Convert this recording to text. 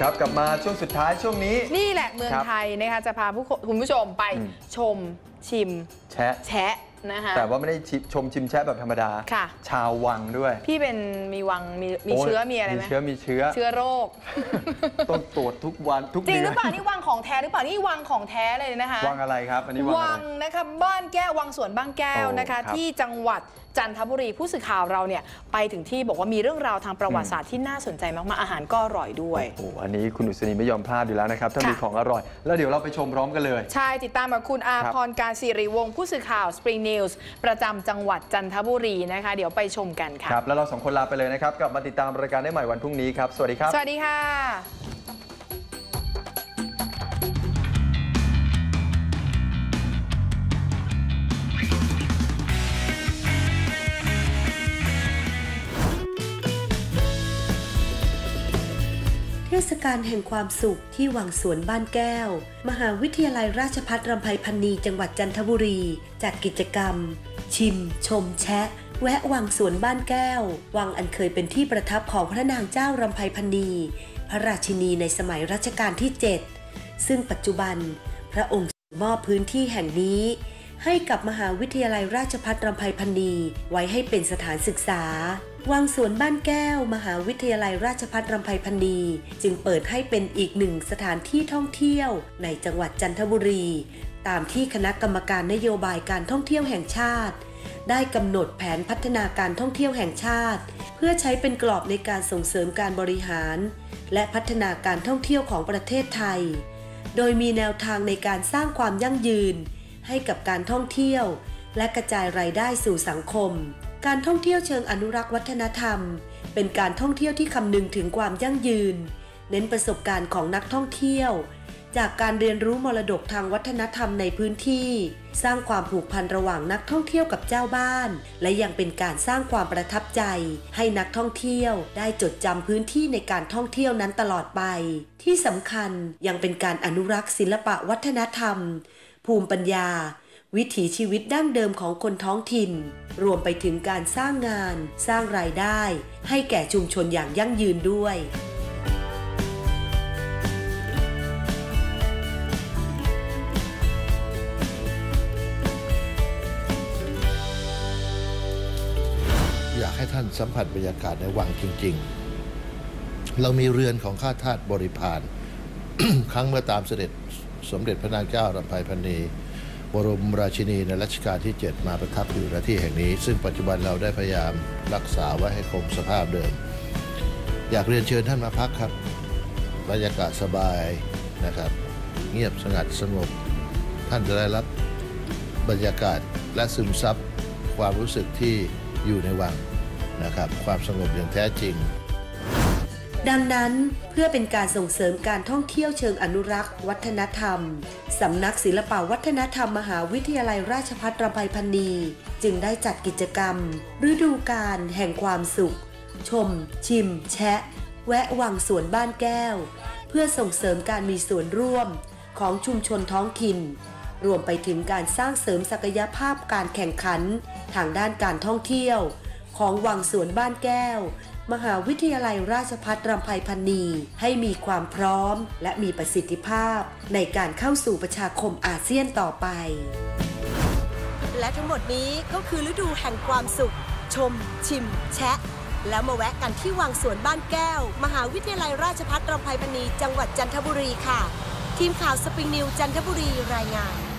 ครับกลับมาช่วงสุดท้ายช่วงนี้ นี่แหละเมืองครับไทยนะคะจะพาผู้คนคุณผู้ชมไปอืมชมชิมแชะแชะ นะคะแต่ว่าไม่ได้ชิชมชิมแชะแบบธรรมดา ค่ะ ชาววังด้วยพี่เป็นมีวังมีมีโเชื้อมีอะไรไหมมีเชื้อมีเชื้อ เชื้อโรค ต้องตรวจทุกวันทุกจริงเดืหอรือนเปล่านี่วังของแท้หรือเปล่านี่วังของแท้เลยนะคะ วังอะไรครับอันนี้วังอะไรวังนะคะบ้านแก้ววังสวนบ้านแก้วโอ้นะคะครับที่จังหวัดจันทบุรีผู้สื่อข่าวเราเนี่ยไปถึงที่บอกว่ามีเรื่องราวทางประวัติศาสตร์ที่น่าสนใจมากๆอาหารก็อร่อยด้วย โอ้โหอันนี้คุณอุศนีไม่ยอมพลาดอยู่แล้วนะครับ ถ้าค่ะมีของอร่อย แล้วเดี๋ยวเราไปชมพร้อมกันเลย ใช่ติดตามกับคุณอาครับพรการศิริวงศ์ผู้สื่อข่าว Spring News ประจำจังหวัดจันทบุรีนะคะ เดี๋ยวไปชมกันค่ะ ครับ แล้วเราสองคนลาไปเลยนะครับ กลับมาติดตามรายการได้ใหม่วันพรุ่งนี้ครับ สวัสดีครับ สวัสดีค่ะ ศกาลแห่งความสุขที่วังสวนบ้านแก้ว มหาวิทยาลัยราชภัฏรำไพพันนีจังหวัดจันทบุรี จัดกิจกรรม ชิม ชมแชะ แวะวังสวนบ้านแก้ว วังอันเคยเป็นที่ประทับของพระนางเจ้ารำไพพันนี พระราชินีในสมัยรัชกาลที่ 7 ซึ่งปัจจุบัน พระองค์มอบพื้นที่แห่งนี้ ให้กับมหาวิทยาลัยราชภัฏรำไพพันนีไว้ให้เป็นสถานศึกษา วังสวนบ้านแก้ว มหาวิทยาลัยราชภัฏรำไพพันนีจึงเปิดให้เป็นอีกหนึ่งสถานที่ท่องเที่ยวในจังหวัดจันทบุรี ตามที่คณะกรรมการนโยบายการท่องเที่ยวแห่งชาติ ได้กำหนดแผนพัฒนาการท่องเที่ยวแห่งชาติ เพื่อใช้เป็นกรอบในการส่งเสริมการบริหาร และพัฒนาการท่องเที่ยวของประเทศไทย โดยมีแนวทางในการสร้างความยั่งยืน ให้กับการท่องเที่ยว และกระจายรายได้สู่สังคม การท่องเที่ยวเชิงอนุรักษ์วัฒนธรรม เป็นการท่องเที่ยวที่คำนึงถึงความยั่งยืน เน้นประสบการณ์ของนักท่องเที่ยว จากการเรียนรู้มรดกทางวัฒนธรรมในพื้นที่ สร้างความผูกพันระหว่างนักท่องเที่ยวกับเจ้าบ้าน และยังเป็นการสร้างความประทับใจ ให้นักท่องเที่ยวได้จดจำพื้นที่ในการท่องเที่ยวนั้นตลอดไป ที่สำคัญยังเป็นการอนุรักษ์ศิลปะวัฒนธรรม ภูมิปัญญา วิถีชีวิตดั้งเดิมของคนท้องถิ่น รวมไปถึงการสร้างงาน สร้างรายได้ ให้แก่ชุมชนอย่างยั่งยืนด้วยอยากให้ท่านสัมผัสบรรยากาศในวังจริง ๆ เรามีเรือนของข้าทาสบริพารครั้งเมื่อตามเสด็จสมเด็จพระนางเจ้ารำไพพรรณี บรมราชินีในรัชกาลที่ 7 มาประทับอยู่ณที่แห่งนี้ ซึ่งปัจจุบันเราได้พยายามรักษาไว้ให้คงสภาพเดิม อยากเรียนเชิญท่านมาพักครับบรรยากาศสบายนะครับ เงียบสงัดสงบท่านจะได้รับบรรยากาศและซึมซับความรู้สึกที่อยู่ในวังนะครับ ความสงบอย่างแท้จริง ดังนั้นเพื่อเป็นการส่งเสริมการท่องเที่ยวเชิงอนุรักษ์ วัฒนธรรม สำนักศิลปวัฒนธรรมมหาวิทยาลัยราชภัฏรำไพพันนีจึงได้จัดกิจกรรม ฤดูการแห่งความสุข ชม ชิม แชะ แวะวังสวนบ้านแก้ว เพื่อส่งเสริมการมีส่วนร่วมของชุมชนท้องถิ่น รวมไปถึงการสร้างเสริมศักยภาพการแข่งขัน ทางด้านการท่องเที่ยว ของวังสวนบ้านแก้ว มหาวิทยาลัยราชภัฏรำไพพันนีให้มีความพร้อม และมีประสิทธิภาพ ในการเข้าสู่ประชาคมอาเซียนต่อไป และทั้งหมดนี้ก็คือฤดูแห่งความสุข ชม ชิม แชะ แล้วมาแวะกันที่วังสวนบ้านแก้ว มหาวิทยาลัยราชภัฏรำไพพรรณีจังหวัดจันทบุรีค่ะ ทีมข่าวสปริงนิวจันทบุรีรายงาน